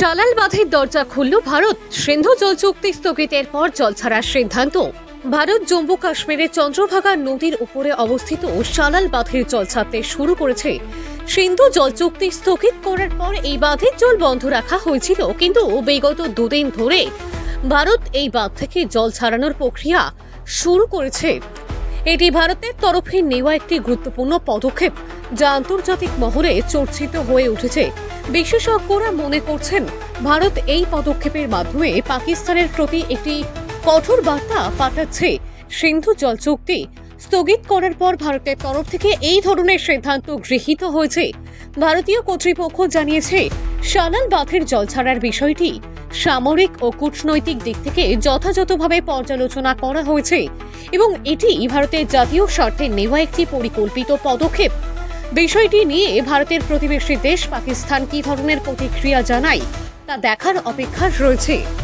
সালাল বাঁধের দরজা খুলল ভারত। সিন্ধু জল চুক্তি স্থগিতের পর জল ছাড়ার সিদ্ধান্ত। ভারত জম্মু কাশ্মীরের চন্দ্রভাগা নদীর উপরে অবস্থিত সালাল বাঁধের জল ছাড়তে শুরু করেছে। সিন্ধু জল চুক্তি স্থগিত করার পর এই বাঁধের জল বন্ধ রাখা হয়েছিল, কিন্তু বিগত দুদিন ধরে ভারত এই বাঁধ থেকে জল ছাড়ানোর প্রক্রিয়া শুরু করেছে। এটি ভারতের তরফে নেওয়া একটি গুরুত্বপূর্ণ পদক্ষেপ, যা আন্তর্জাতিক মহলে চর্চিত হয়ে উঠেছে। বিশেষজ্ঞরা মনে করছেন, ভারত এই পদক্ষেপের মাধ্যমে পাকিস্তানের প্রতি একটি কঠোর বার্তা পাঠাচ্ছে। সিন্ধু জল চুক্তি স্থগিত করার পর ভারতের তরফ থেকে এই ধরনের সিদ্ধান্ত গৃহীত হয়েছে। ভারতীয় কর্তৃপক্ষ জানিয়েছে সানাল বাঁধের জল ছাড়ার বিষয়টি সামরিক ও কূটনৈতিক দিক থেকে যথাযথভাবে পর্যালোচনা করা হয়েছে এবং এটি ভারতের জাতীয় স্বার্থে নেওয়া একটি পরিকল্পিত পদক্ষেপ। বিষয়টি নিয়ে ভারতের প্রতিবেশী দেশ পাকিস্তান কী ধরনের প্রতিক্রিয়া জানায় তা দেখার অপেক্ষা রয়েছে।